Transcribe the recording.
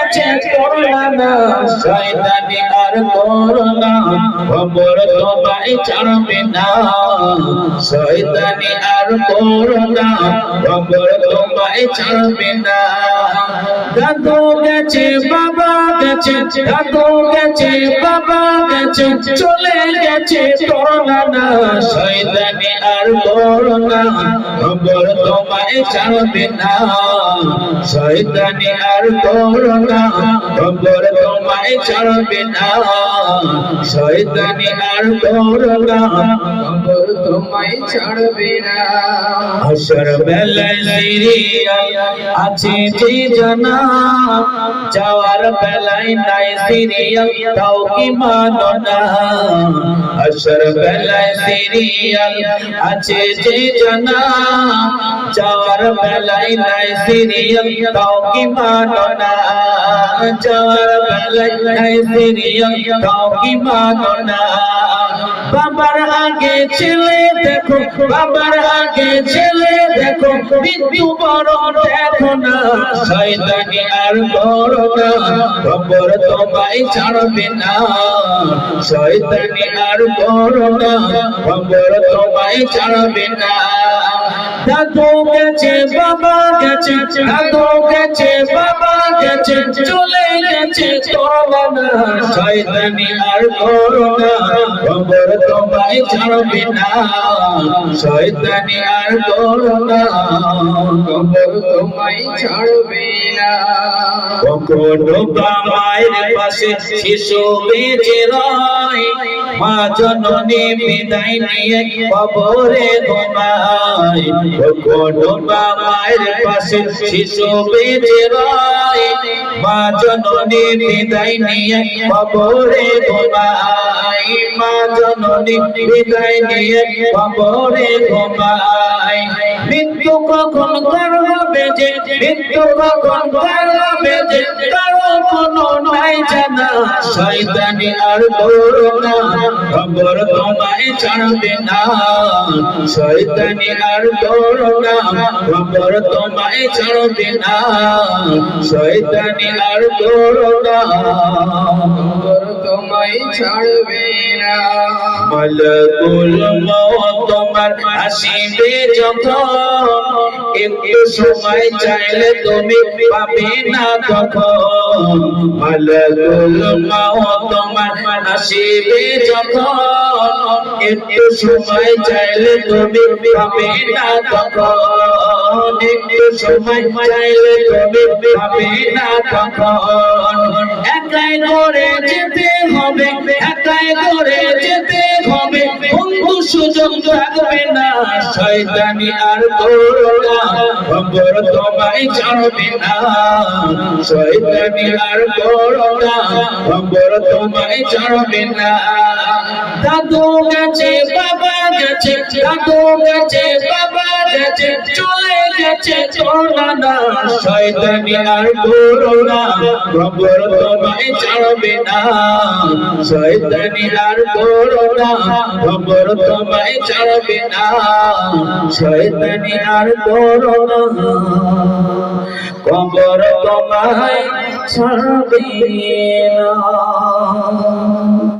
গেছে করোনা। শয়তানি আর করোনা, খবর তোমায় ছাড়বে না। শয়তানি আর করোনা, খবর তোমায় ছাড়বে না। দাদু গেছে বাবা গেছে দাদু গেছে, বাবা গেছে, চলে গেছে করোনা না, শয়তানি আর করোনা খবর তোমায় ছাড়বে না। শয়তানি আর করোনা খবর তোমায় ছাড়বে না। শয়তানি আর করোনা আছে যাওয়ার বেলায় নাই সিরিয়াল তাও কি মানো না হাসর বেলায় সিরিয়াল আছে যে জানা যাওয়ার বেলায় নাই সিরিয়াল তাও কি মানো না যাওয়ার বেলায় নাই সিরিয়াল তাও কি মানো না বাবার আগে ছেলে, দেখো। বাবার আগে ছেলে, দেখো। মৃত্যু বড় দেখো না। আর করো না। খবর তোমায় ছাড়বে না। শয়তানি আর করো না। তোমায় ছাড়বে না। দাদু গেছে, বাবা গেছে, দাদু গেছে, বাবা গেছে, চলে গেছে শয়তানি আর করোনা খবর তোমায় ছাড়বে না। শয়তানি আর করোনা খবর তোমায় ছাড়বে না। বা মায়ের পাশে শিশু বেঁচে রয়, মা জননী বিদায় নিয়ে কবরে ঘুমায়। কখনো বা মায়ের পাশে শিশু বেঁচে রয়। মা জননী বিদায় নিয়ে কবরে ঘুমায়। মা জননী বিদায় নিয়ে মৃত্যু কখন করবে যে, মৃত্যু কখন করবে যে কারও কোনো আর করোনা খবর তোমায় ছাড়বে না। শয়তানি আর করোনা খবর তোমায় ছাড়বে না। শয়তানি আর করোনা খবর তোমায় ছাড়বে না। মালকুল মওত তোমার আসিবে যখন, একটু সময় চাইলে তুমি পাবে না তখন। মালকুল তোমার আসিবে যখন, একটু সময় চাইলে তুমি পাবে না তখন। একটু সময় চাইলে তুমি পাবে না তখন। একাই করে যেতে হবে, একাই করে যেতে হবে। সুযোগ থাকবে না। শয়তানি আর করোনা খবর তোমায় জানবে না। শয়তানি আর করোনা খবর তোমায় জানবে না। দাদু গেছে বাবা গেছে দাদু গেছে বাবা গেছে, চলে গেছে করোনা শয়তানি আর করোনা খবর তোমায় ছাড়বে না। শয়তানি আর করোনা খবর তোমায় ছাড়বে না। শয়তানি আর করোনা খবর তোমায় ছাড়বে না।